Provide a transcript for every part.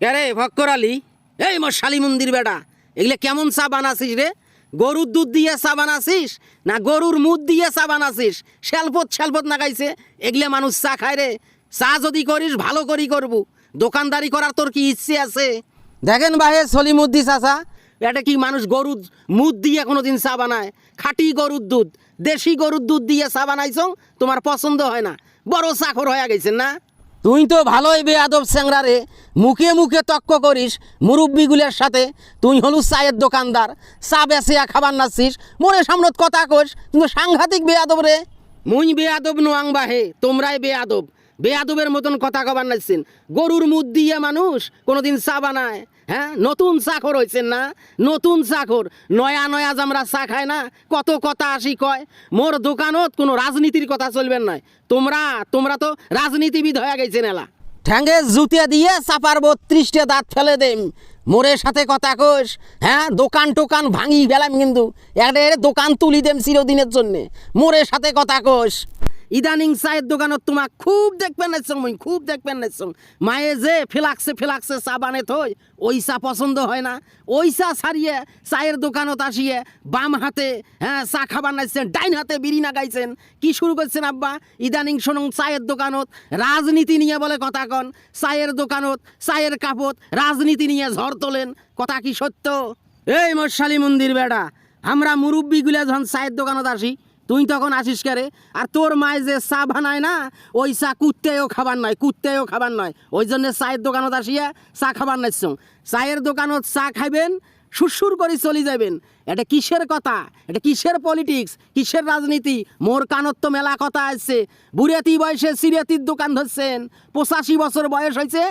আরে ভক্কর আলী, এই মোর শালি মন্দির বেটা এগুলো কেমন চা বানাছিস রে? গরুর দুধ দিয়ে চা বানাছিস না গরুর মুদ দিয়ে চা বানাছিস শ্যালপত শ্যালপত না গাইছে এগুলো মানুষ চা খায় রে। চা যদি করিস, ভালো করি করবু। দোকানদারি করার তোর কি ইচ্ছে আছে? দেখেন ভাই সলিমুদ্দি চাচা, এটা কি মানুষ গরুর মুদ দিয়ে কোনোদিন চা বানায়? খাঁটি গরুর দুধ, দেশি গরুর দুধ দিয়ে চা বানাইছ, তোমার পছন্দ হয় না। বড় চাকর হয়ে গেছেন না? তুই তো ভালোই বেয়াদব স্যাংরা রে। মুখে মুখে তক্ক করিস, মুরব্বীগুলের সাথে। তুই হলু চায়ের দোকানদার, চা বেসিয়া খাবার নাচ্ছিস। মনে সামনত কথা কোস তুই তো সাংঘাতিক বেয়াদব রে। মুই বেয়াদব নোয়াং বাহে, তোমরাই বেয়াদব। বেয়াদবের মতন কথা কবার নাচছেন গরুর মুদ দিয়ে মানুষ কোনোদিন চা বানায় হ্যাঁ? নতুন চাকর হয়েছেন না? নতুন চাকর। নয়া নয়া আমরা চা খায় না, কত কথা আসি কয়। মোর দোকানত কোনো রাজনীতির কথা চলবেন নয় তোমরা তোমরা তো রাজনীতিবিদ হয়ে গেছেন এলা। ঠ্যাঙ্গে জুতিয়া দিয়ে চাপার বত্রিশটা দাঁত ফেলে দেম। মোরের সাথে কথা কোষ হ্যাঁ? দোকান টোকান ভাঙি গেলাম কিন্তু। একটা দোকান তুলি দেম চিরদিনের জন্যে। মোরের সাথে কথা কোষ ইদানিং চায়ের দোকানত তোমাক খুব দেখবেন নাইছং মই খুব দেখবেন নাইছং মায়ে যে ফেলাকছে ফেলাকছে চা বানে থই ওই চা পছন্দ হয় না। ওই চা ছাড়িয়ে চায়ের দোকানত আসিয়ে বাম হাতে হ্যাঁ চা খাবার নাইছেন, ডাইন হাতে বিড়ি নাগাইছেন কি শুরু করছেন আব্বা? ইদানিং শোনং চায়ের দোকানত রাজনীতি নিয়ে বলে কথা কন। চায়ের দোকানত, চায়ের কাপত রাজনীতি নিয়ে ঝড় তোলেন। কথা কি সত্য? এই মশালী মন্দির বেড়া, আমরা মুরব্বিগুলা যখন চায়ের দোকানত আসি তুই তখন আসিস কারে আর তোর মায় যে চা বানায় না, ওই চা কুত্তেও খাবার নয় কুত্তেও খাবার নয় ওই জন্য চায়ের দোকানত আসিয়া চা খাবার নাইছ। চায়ের দোকানত চা খাইবেন, সুরসুর করে চলে যাবেন এটা কিসের কথা? এটা কিসের পলিটিক্স কিসের রাজনীতি? মোর কানত তো মেলা কথা আসছে বুড়াতি বয়সে সিরিয়াতির দোকান ধরছেন, পঁচাশি বছর বয়স হয়েছে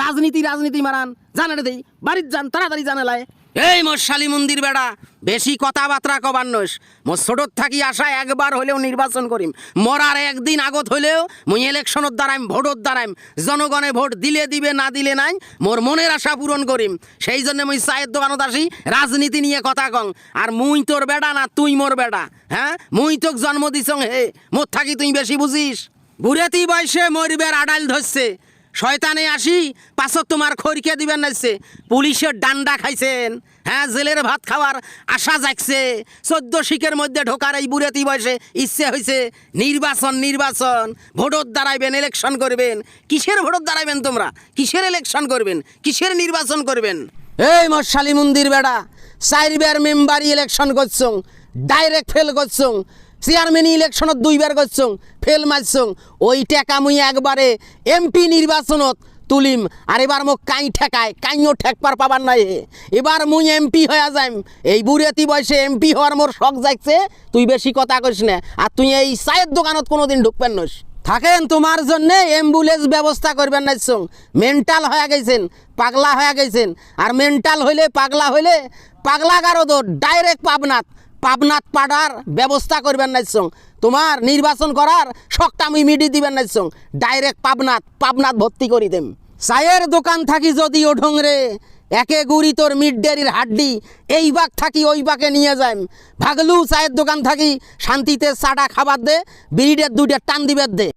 রাজনীতি রাজনীতি মারান। জানারে দেই, বাড়ির যান, তাড়াতাড়ি জানালায়। এই মোর শালী মন্দির বেড়া, বেশি কথাবার্তা কবার নস মোর ছোটর থাকি আসা একবার হলেও নির্বাচন করিম। মরার একদিন আগত হলেও মুই ইলেকশনত দ্বারাইম ভোটত দ্বারাইম জনগণে ভোট দিলে দিবে, না দিলে নাই, মোর মনের আশা পূরণ করিম। সেই জন্য মুই চায়ের দোকানত আসি, রাজনীতি নিয়ে কথা কং। আর মুই তোর বেড়া, না তুই মোর বেড়া হ্যাঁ? মুই তোক জন্ম দিছং, হে। মোর থাকি তুই বেশি বুঝিস। বুড়েতি বয়সে মরিবের আডাল ধরছে। শয়তানে আসি, পাছত তোমার খড়কে দিবেন নাইছে। পুলিশের ডান্ডা খাইছেন। হ্যাঁ জেলের ভাত খাওয়ার আশা জাগছে। চোদ্দ শিখের মধ্যে ঢোকার এই বুড়েতি বয়সে ইচ্ছে হয়েছে নির্বাচন নির্বাচন। ভোটর দাঁড়াইবেন ইলেকশন করবেন। কিসের ভোটর দাঁড়াইবেন তোমরা? কিসের ইলেকশন করবেন? কিসের নির্বাচন করবেন? এই মশালী মন্দির বেড়া, চারবার মেম্বারি ইলেকশন করছং ডাইরেক্ট ফেল করছং। চেয়ারম্যান ইলেকশনত দুইবার করছং ফেল মারছং, ওই টেকা মুই একবারে এমপি নির্বাচনত তুলিম। আর এবার মোক কাই ঠেকায়, কাইও ঠেকবার পাবার নাই এবার মুই এমপি হয়ে যাইম। এই বুড়েতি বয়সে এমপি হওয়ার মোর শখ যাইছে তুই বেশি কথা কইস না। আর তুই এই চায়ের দোকানত কোনোদিন ঢুকবেন নস থাকেন তোমার জন্য অ্যাম্বুলেন্স ব্যবস্থা করবেন নাইছং মেন্টাল হয়ে গেছেন, পাগলা হয়ে গেছেন। আর মেন্টাল হইলে পাগলা হইলে পাগলা গারো তো ডাইরেক্ট পাবনাথ পাবনাথ পাড়ার ব্যবস্থা করবেন নাইছং তোমার নির্বাচন করার শখটা আমি মিডি দিবেন নাইছং ডাইরেক্ট পাবনাত পাবনাত ভর্তি করি দেম। চায়ের দোকান থাকি যদি ও ঢোংরে, একে গুড়ি তোর মিড ডেরির হাড্ডি, এই বাঘ থাকি ওই বাঘে নিয়ে যাইম। ভাগলু চায়ের দোকান থাকি শান্তিতে চাটা খাবার দে বিড়িডের দুইটা টান দিবার দে।